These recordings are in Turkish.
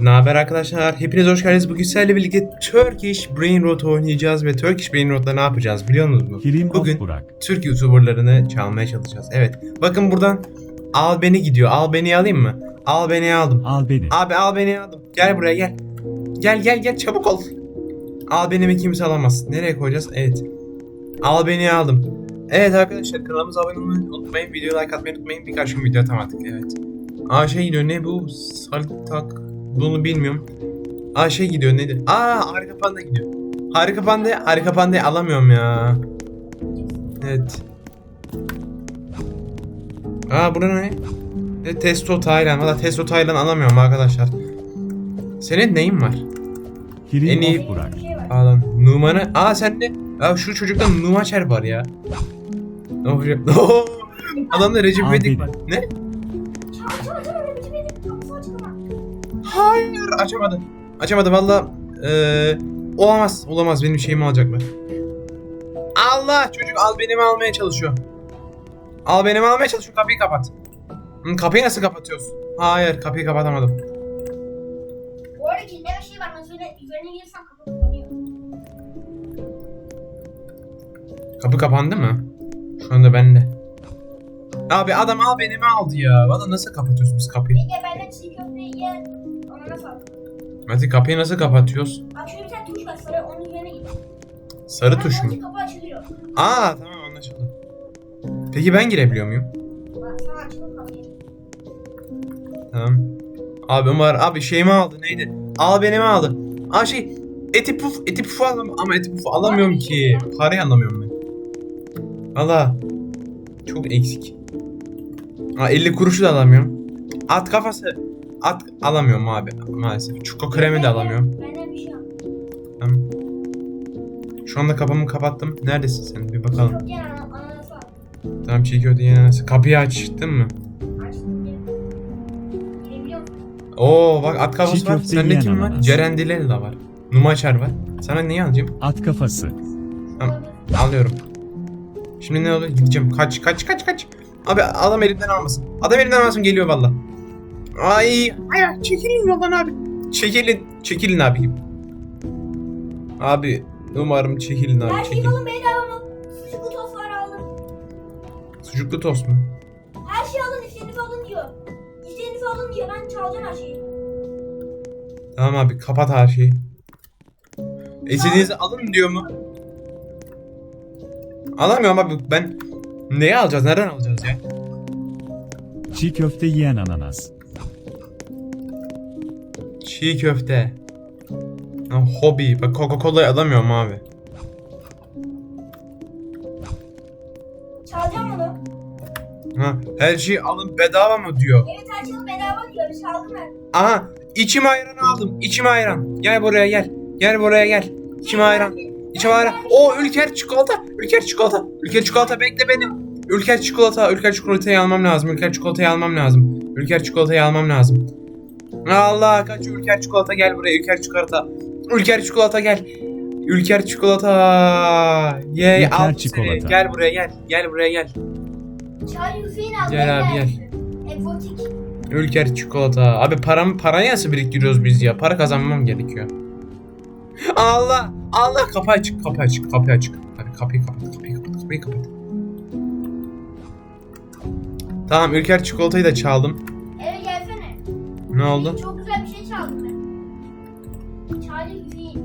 Ne haber arkadaşlar? Hepiniz hoş geldiniz. Bugün sizlerle birlikte Turkish Brain Rot oynayacağız ve Turkish Brain Rot'la ne yapacağız biliyor musunuz? Kilim Bugün of Burak. Türk YouTuber'larını çalmaya çalışacağız. Evet. Bakın buradan al beni gidiyor. Al beni alayım mı? Al beni aldım. Al beni. Abi al beni aldım. Gel buraya gel. Gel gel gel çabuk ol. Al benimi kimse alamaz. Nereye koyacağız? Evet. Al beni aldım. Evet arkadaşlar kanalımıza abone olmayı unutmayın. Videoya like atmayı unutmayın. Birkaç gün video atamadık. Evet. Aa şey ne bu? Saltak. Bunu bilmiyorum. Aa şey gidiyor nedir? Aa harika panda gidiyor. Harika panda, harika pandayı alamıyorum ya. Evet. Aa burada ne? E, testo Taylan. Valla testo Taylan alamıyorum arkadaşlar. Senin neyin var? Kilim En iyi- Burak. Ağlan. Numanı. Aa sende. Ya şu çocukta Numaçer var ya. Ya- Oh! Adamda Recep İvedik var. Ne? Hayır açamadı. Açamadı valla. Eee olamaz. Olamaz benim şeyimi alacaklar. Allah çocuk al benimi almaya çalışıyor. Al benimi almaya çalışıyor kapıyı kapat. Hı, kapıyı nasıl kapatıyoruz? Hayır kapıyı kapatamadım. Bu arada bir şey var. Mesela üzerine gelirsen kapı kapanıyor. Kapı kapandı mı? Şu anda bende. Abi adam al benimi aldı ya. Valla nasıl kapatıyoruz biz kapıyı? Ege benden çiğ köfteyi ye. Mati kapıyı nasıl kapatıyoruz? Bak şöyle bir tane tuş var. Sonra onun üzerine git. Sarı tuş mu? Kapı açılıyor. Aa tamam anlaşıldı. Peki ben girebiliyor muyum? Bak kapıyı. Tamam. Abi Ömer abi şeyimi aldı neydi? Al benimi aldı. Aa şey eti puf eti puf alam ama eti puf alamıyorum ki. Parayı anlamıyorum ben. Valla çok eksik. Aa 50 kuruşu da alamıyorum. At kafası. At alamıyorum abi maalesef. Çuko kremi de alamıyorum. Bir şey al. Tamam. Şu anda kapımı kapattım. Neredesin sen? Bir bakalım. Tamam çiğ köfte yine nasıl? Kapıyı açtın mı? Oo bak at kafası Çiğ var. köfte Sende yiyen kim var? ananas. Ceren Dileli de var. Numaçer var. Sana neyi alacağım? At kafası. Tamam. Alıyorum. Şimdi ne olur? Gideceğim. Kaç kaç kaç kaç. Abi adam elimden almasın. Adam elimden almasın geliyor valla. Ay, ay çekilin yoldan abi. Çekilin. Çekilin abi. Abi umarım çekilin abi şeyi çekilin. alın bedava mı? Sucuklu tost var alın. Sucuklu tost mu? Her şeyi alın istediğinizi alın diyor. İstediğinizi alın diyor. Ben çalacağım her şeyi. Tamam abi kapat her şeyi. İstediğinizi alın diyor mu? Alamıyorum abi ben. Neyi alacağız? Nereden alacağız ya? Çiğ köfte yiyen ananas. Çiğ köfte. Ha, hobi. Bak Coca-Cola'yı alamıyorum abi. Çalacağım onu. Ha, her şeyi alın bedava mı diyor. Evet her şeyi bedava diyor. Çaldım ben. Aha içim ayran aldım. İçim ayran. Gel buraya gel. Gel buraya gel. İçim ayran. İçim ayran. O Ülker çikolata. Ülker çikolata. Ülker çikolata bekle beni. Ülker çikolata. Ülker çikolatayı almam lazım. Ülker çikolatayı almam lazım. Ülker çikolatayı almam lazım. Allah kaç Ülker çikolata gel buraya. Ülker çikolata. Ülker çikolata gel. Ülker çikolata. Yey Ülker al seni. çikolata. Gel buraya gel. Gel buraya gel. Çay Hüseyin al. Gel abi, gel. Egzotik. Ülker çikolata. Abi param parayı nasıl biriktiriyoruz biz ya? Para kazanmam gerekiyor. Allah! Allah! Kapı açık, kapı açık, kapı açık. Hadi kapıyı kapat, kapıyı kapat, kapıyı kapat. Tamam, Ülker çikolatayı da çaldım. Ne oldu? Çok güzel bir şey çaldım ben. Çay Hüseyin.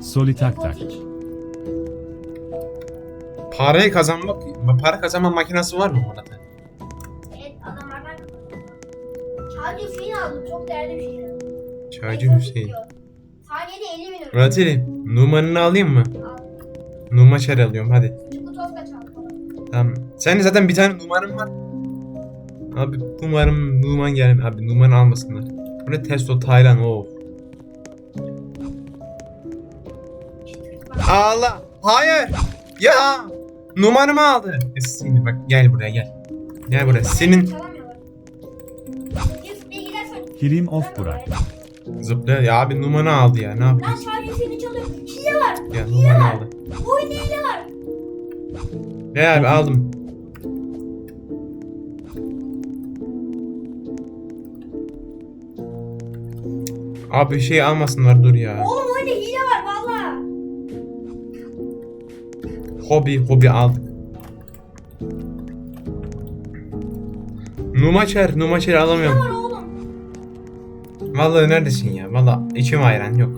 Soli tak tak. Parayı kazanmak, para kazanma makinesi var mı burada? Evet adamlardan Çay Hüseyin aldım. Çok değerli bir şey. Çaycı Egzotik Hüseyin. Saniyede 50 bin lira. Ratili, numaranı alayım mı? Al. Numaçer alıyorum, hadi. Sucuklu tost da çaldım. Tamam. Senin zaten bir tane numaran var. Abi umarım numan gelme. Abi numaranı almasınlar. Bu ne testo Taylan o. Allah. Hayır. Ya. Numaramı aldı. E, Seni bak gel buraya gel. Gel buraya. Senin. Kilim of Burak. zıpla ya abi numaranı aldı ya. Ne Lan yapıyorsun? Çay Hüseyin'i çalıyor. Hile var. Ya numaranı aldı. Bu oyunda hile var. Ya abi aldım. Abi bir şey almasınlar dur ya. Oğlum öyle hile var valla. Hobi hobi aldık. Numaçer, Numaçer alamıyorum. var oğlum. Vallahi neredesin ya? Vallahi içim ayran yok.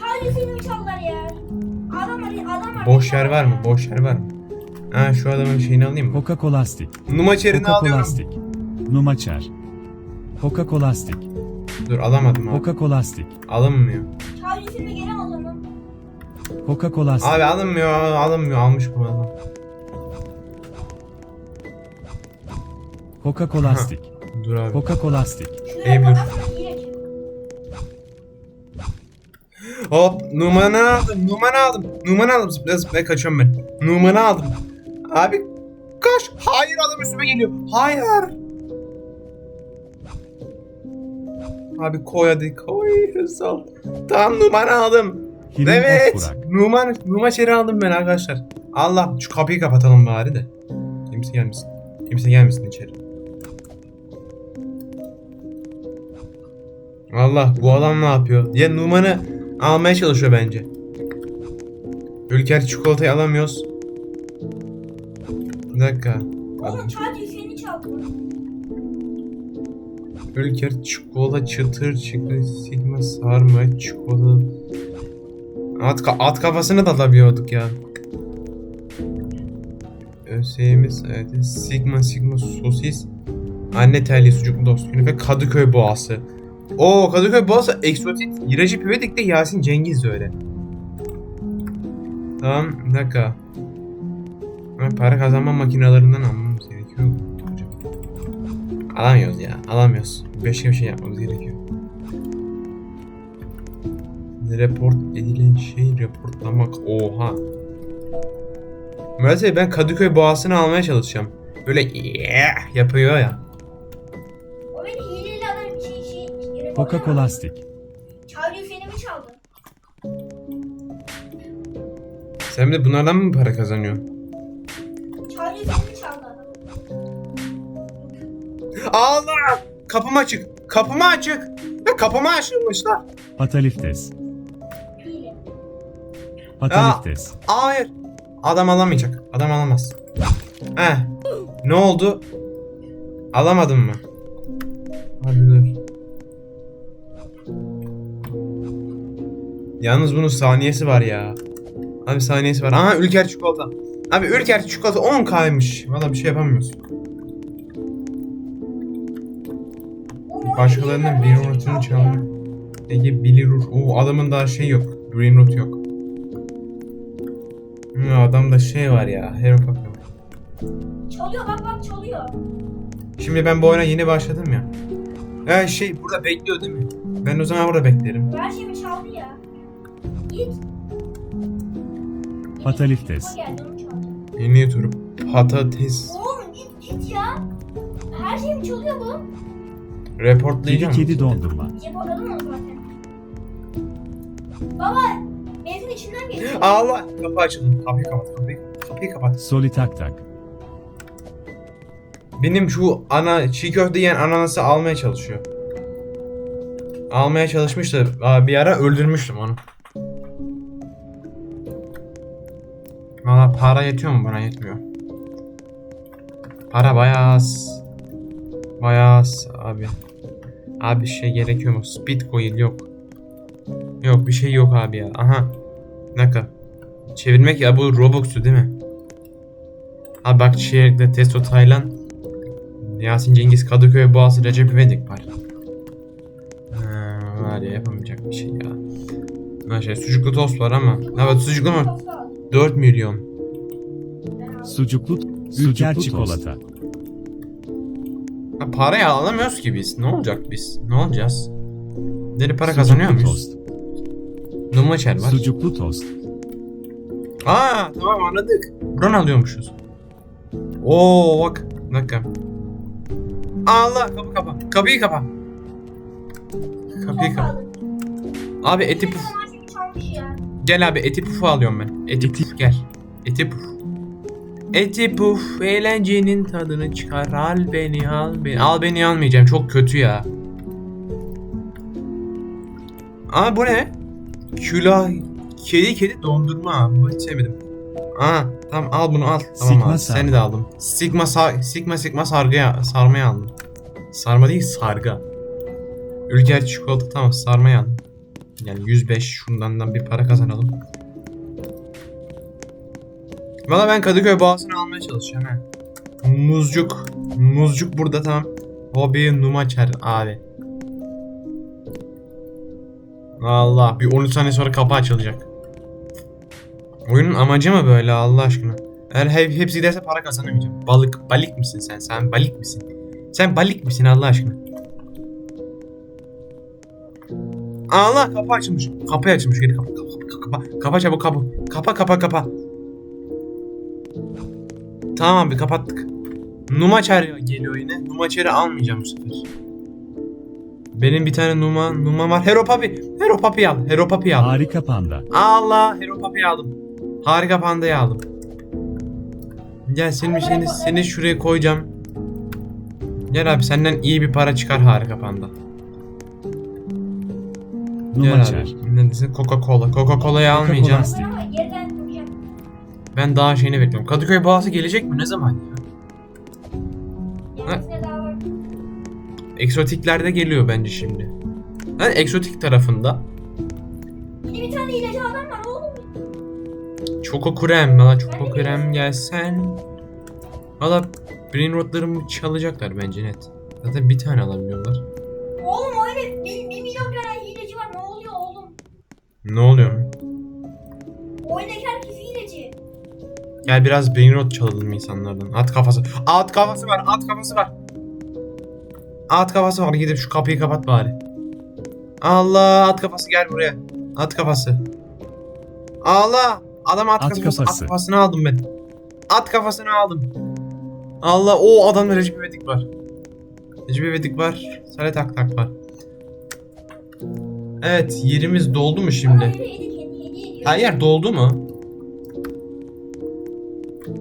Sadece filmi çaldılar ya. Adam var adam var. Boş yer var mı? Boş yer var mı? Ha şu adamın şeyini alayım mı? Coca-Cola stick. Numaçerini Coca-Cola alıyorum. stick. Numaçer. Coca-Cola stick. Dur alamadım abi. Coca-Cola stick. Alınmıyor. Sadece filmi gene o zaman. Coca-Cola stick. Abi alınmıyor, alınmıyor. Almış bu adam. Coca-Cola Aha. stick. Dur abi. Bakarsana hile çık. Hop Numan'ı aldım. Numan'ı aldım. Numan'ı aldım. Zıplaya zıplaya kaçıyorum ben. Numan'ı aldım. Abi kaç. Hayır adam üstüme geliyor. Hayır. Abi koy hadi koy. Hızlı ol. Tamam Numan'ı aldım. Hirin evet. Burak. Numan, Numaçeri aldım ben arkadaşlar. Allah şu kapıyı kapatalım bari de. Kimse gelmesin. Kimse gelmesin içeri. Allah bu adam ne yapıyor? Ya Numan'ı almaya çalışıyor bence. Ülker çikolatayı alamıyoruz. Bir dakika. Oğlum sadece filmi çaldı. Ülker çikolata çıtır çıtır sigma sarma çikolata. At, at kafasını da alabiliyorduk ya. ÖSYM'imiz evet. Sigma sigma sosis. Anne telli sucuklu dost günü ve Kadıköy boğası. Oo Kadıköy boğası eksotik. İracı Pivedik de Yasin Cengiz de öyle. Tamam bir dakika. Ben para kazanma makinelerinden almamız gerekiyor. Alamıyoruz ya. Alamıyoruz. Başka bir şey yapmamız gerekiyor. Report edilen şey reportlamak. Oha. Mesela ben Kadıköy boğasını almaya çalışacağım. Böyle yeah yapıyor ya. O beni hileyle adam şey şey. Coca-Cola stick. Sadece filmi çaldı. Sen de bunlardan mı para kazanıyorsun? Sadece filmi çaldı adam. Allah! Kapım açık. Kapımı açık. Ya kapımı açılmışlar. Pataliftes. Pataliftes. Hayır. Adam alamayacak. Adam alamaz. Heh. Ne oldu? Alamadın mı? Hadi dur. Yalnız bunun saniyesi var ya. Abi saniyesi var. Aha Ülker çikolata. Abi Ülker çikolata 10 kaymış. Valla bir şey yapamıyoruz. Başkalarının çaldı çaldı. ya. Ege Bilirur. O adamın daha şey yok. Root yok. Hı, adamda şey var ya. Harry Potter. Çalıyor bak bak çalıyor. Şimdi ben bu oyuna yeni başladım ya. Ya şey burada bekliyor değil mi? Ben o zaman burada beklerim. Her şeyimi çaldı ya. Git. Çaldı. Yeni tur. Patates. Oğlum git git ya. Her şeyimi çalıyor bu. Kedi Reportlayacağım. kedi dondurma. Yapamadım onu zaten. Baba benzin içinden geçiyor. Allah. Kapı açıldı. Kapıyı kapat. Kapıyı, kapıyı kapat. Soli tak tak. Benim şu ana çiğ köfte yiyen ananası almaya çalışıyor. Almaya çalışmıştı. Bir ara öldürmüştüm onu. Valla para yetiyor mu bana yetmiyor. Para bayağı az. Bayağı abi. Abi bir şey gerekiyor mu? Speed coil yok. Yok bir şey yok abi ya. Aha. Dakika. Çevirmek ya bu Robux'tu değil mi? Abi bak Çiğerik'te Testo Taylan Yasin Cengiz Kadıköy Boğazı Recep İvedik var. Ha, var ya yapamayacak bir şey ya. Ha şey sucuklu tost var ama. Evet sucuklu mu? 4 milyon. Sucuklu, Ülker çikolata. Ha, parayı alamıyoruz ki biz. Ne olacak biz? Ne olacağız? Deli para kazanıyor Sucuklu muyuz? tost. Numaçer var. Sucuklu tost. Aa tamam anladık. Buradan alıyormuşuz. Oo bak. Bir dakika. Allah kapı kapa. Kapıyı kapa. Kapıyı kapa. Abi eti puf. Gel abi eti pufu alıyorum ben. Eti puf gel. Eti puf. Eti puf eğlencenin tadını çıkar. Al beni al beni. Al beni almayacağım çok kötü ya. Aa bu ne? Külah kedi kedi dondurma. Bu hiç sevmedim. Aa tamam al bunu al. Tamam Sigma sarma. Seni de aldım. Sigma sar sigma sigma sargıya sarmayı aldım. Sarma değil sarga. Ülker çikolata tamam sarmayı aldım. Yani 105 şundan da bir para kazanalım. Valla ben Kadıköy boğazını almaya çalışıyorum he. Muzcuk. Muzcuk burada tamam. Hobi numaçer abi. Allah bir 13 saniye sonra kapı açılacak. Oyunun amacı mı böyle Allah aşkına? Eğer hep, hepsi giderse para kazanamayacağım. Balık, balık mısın sen? Sen balık mısın? Sen balık mısın Allah aşkına? Allah kapı açılmış. Kapı açılmış. Geri kapa. Kapa, kapa, kapa çabuk kapı. Kapa kapa kapa. Tamam abi kapattık. Numa çağırıyor geliyor yine. Numa çağrı almayacağım bu sefer. Benim bir tane Numa Numa var. Hero Papi. Hero Papi al. Hero Papi al. Harika panda. Allah Hero Papi'yi aldım. Harika pandayı aldım. Gel senin bir şeyini seni şuraya koyacağım. Gel abi senden iyi bir para çıkar harika panda. Gel Numaçer. abi. Neredesin? Coca-Cola. Coca-Cola'yı almayacağım. Coca-Cola. Ben daha şeyini bekliyorum. Kadıköy Boğazı gelecek mi? Ne zaman ya? Var. Eksotiklerde geliyor bence şimdi. Ben eksotik tarafında. Bir tane ilacı adam var oğlum. Çoko krem. Valla çoko krem gelsen. Valla brain rotlarımı çalacaklar bence net. Zaten bir tane alabiliyorlar. Oğlum öyle bir, bir milyon tane hileci var ne oluyor oğlum? Ne oluyor Gel biraz brain rot çalalım insanlardan. At kafası. At kafası var. At kafası var. At kafası var. Gidip şu kapıyı kapat bari. Allah at kafası gel buraya. At kafası. Allah. Adam at, At kafası. kafası. At kafasını aldım ben. At kafasını aldım. Allah o adamda Recep İvedik var. Recep İvedik var. Sale tak tak var. Evet yerimiz doldu mu şimdi? Her yer doldu mu?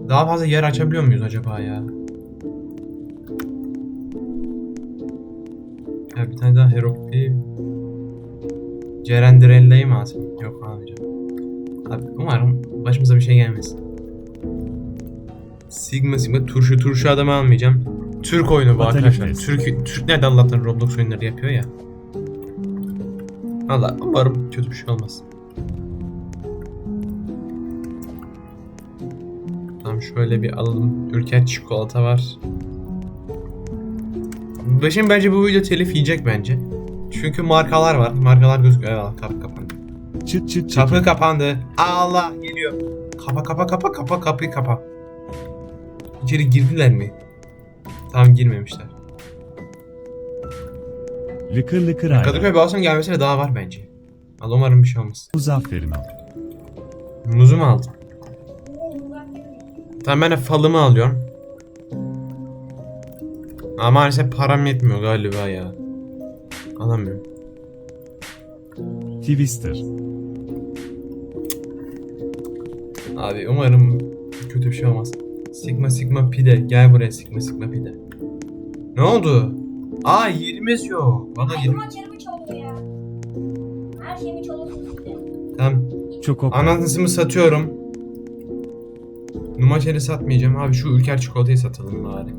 Daha fazla yer açabiliyor muyuz acaba ya? Ya bir tane daha Heropi Ceren Dirella'yı mı alsam? Yok almayacağım. Abi umarım başımıza bir şey gelmesin. Sigma Sigma turşu turşu adamı almayacağım. Türk oyunu bu Batalya arkadaşlar. Türk, Türkler de Allah'tan Roblox oyunları yapıyor ya. Allah umarım kötü bir şey olmaz. Şöyle bir alalım. Ülker çikolata var. Şimdi bence bu video telif yiyecek bence. Çünkü markalar var. Markalar gözüküyor. Evet kapı kapandı. Çıt çıt çıt. Kapı kapandı. Allah geliyor. Kapa kapa kapa kapa kapıyı kapa. İçeri girdiler mi? Tamam girmemişler. Lıkır lıkır ayran. Kadıköy Boğazı'nın gelmesine daha var bence. Allah umarım bir şey olmaz. Muzafferin al. Muzu mu aldım? Tamam ben de falımı alıyorum. Ama maalesef param yetmiyor galiba ya. Alamıyorum. Twister. Abi umarım kötü bir şey olmaz. Sigma Sigma pide. Gel buraya Sigma Sigma pide. Ne oldu? Aa yerimiz yok. Valla Ay yerim. maçlarımı çalıyor ya. Her şeyimi size. Tamam. Çoko. Anasını satıyorum. Numaçeri satmayacağım. Abi şu ülker çikolatayı satalım bari.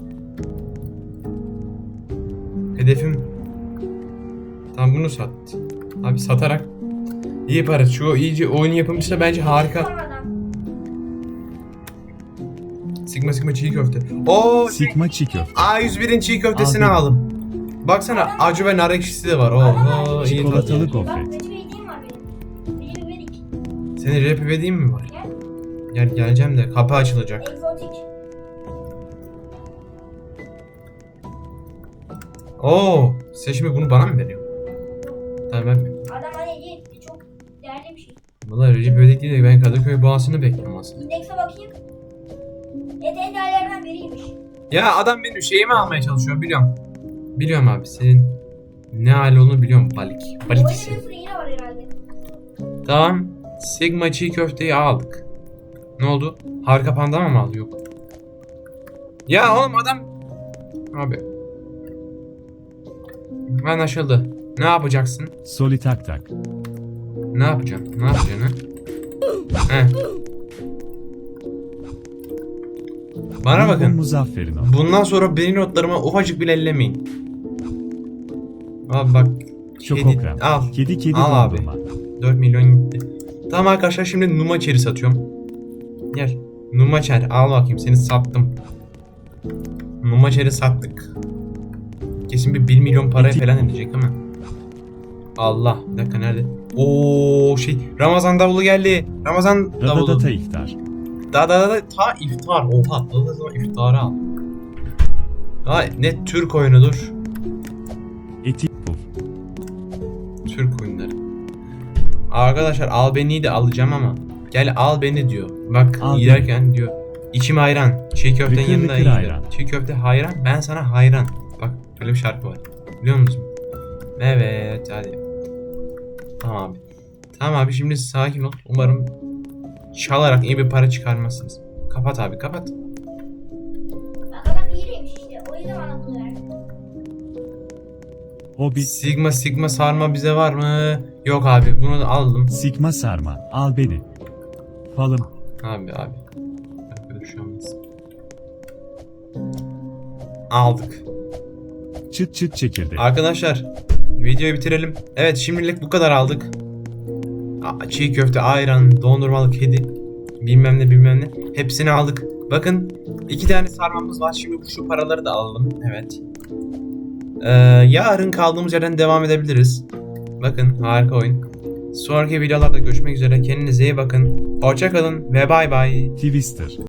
Hedefim... Tamam bunu sat. Abi satarak iyi para. Şu iyice oyun yapımcısı da bence harika. Sigma Sigma çiğ köfte. Oo şey, Sigma çiğ köfte. A101'in çiğ köftesini Aldım. aldım. Baksana acı ve nar ekşisi de var. Oo, iyi Çikolatalı gofret. Recep İvedik. Senin rap İvedik'in mi var? Gel. Gel geleceğim de kapı açılacak. Egzotik. Oo, sen şimdi bunu bana mı veriyorsun? Tamam ben Adam hani etti. Çok değerli bir şey. Valla Recep İvedik değil de ben Kadıköy boğasını bekliyorum aslında. İndekse bakayım. Et en değerlerden biriymiş. Ya adam benim şeyimi almaya çalışıyor biliyorum. Biliyorum abi senin ne hali olduğunu biliyorum var herhalde. Tamam. Sigma çiğ köfteyi aldık. Ne oldu? Harika panda mı aldı? Yok. Ya oğlum adam... Abi. Anlaşıldı. Ne yapacaksın? Soli tak tak. Ne yapacaksın? Ne yapacaksın ha? He. Bana bakın. Muzaffer'in. Bundan sonra benim notlarıma ufacık bile ellemeyin. Abi bak. Şokokrem. Al. Kedi kedi Al abi. dondurma. 4 milyon gitti. Tamam arkadaşlar şimdi Numaçer'i satıyorum. Gel. Numaçer al bakayım seni sattım. Numaçer'i sattık. Kesin bir 1 milyon Eti- falan edecek ama. Allah. Bir dakika nerede? Oo şey Ramazan davulu geldi. Ramazan davulu. Radadata iftar. Da da da da ta iftar. Oha. Da da da iftarı al. Ha ne Türk oyunudur. Eti puf. Türk oyunları. Arkadaşlar al beni de alacağım ama. Gel al beni diyor. Bak Al giderken diyor. İçim ayran. Çiğ köftenin Lıkır yanında lıkır iyi. ayran. Çiğ köfte hayran. Ben sana hayran. Bak böyle bir şarkı var. Biliyor musun? Evet hadi. Tamam abi. Tamam abi şimdi sakin ol. Umarım çalarak iyi bir para çıkarmazsınız. Kapat abi kapat. Bak adam iyiymiş işte. O yüzden verdi. Hobbit. Sigma sigma sarma bize var mı? Yok abi bunu da aldım. Sigma sarma. Al beni. Falım. Abi abi. Arkadaş şu an biz- Aldık. Çıt çıt çekirdek. Arkadaşlar videoyu bitirelim. Evet şimdilik bu kadar aldık. Aa, Çiğ köfte, ayran, dondurmalı kedi, bilmem ne bilmem ne. Hepsini aldık. Bakın iki tane sarmamız var. Şimdi şu paraları da alalım. Evet. Ee, yarın kaldığımız yerden devam edebiliriz. Bakın harika oyun. Sonraki videolarda görüşmek üzere. Kendinize iyi bakın. Hoşçakalın ve bay bay. Twister.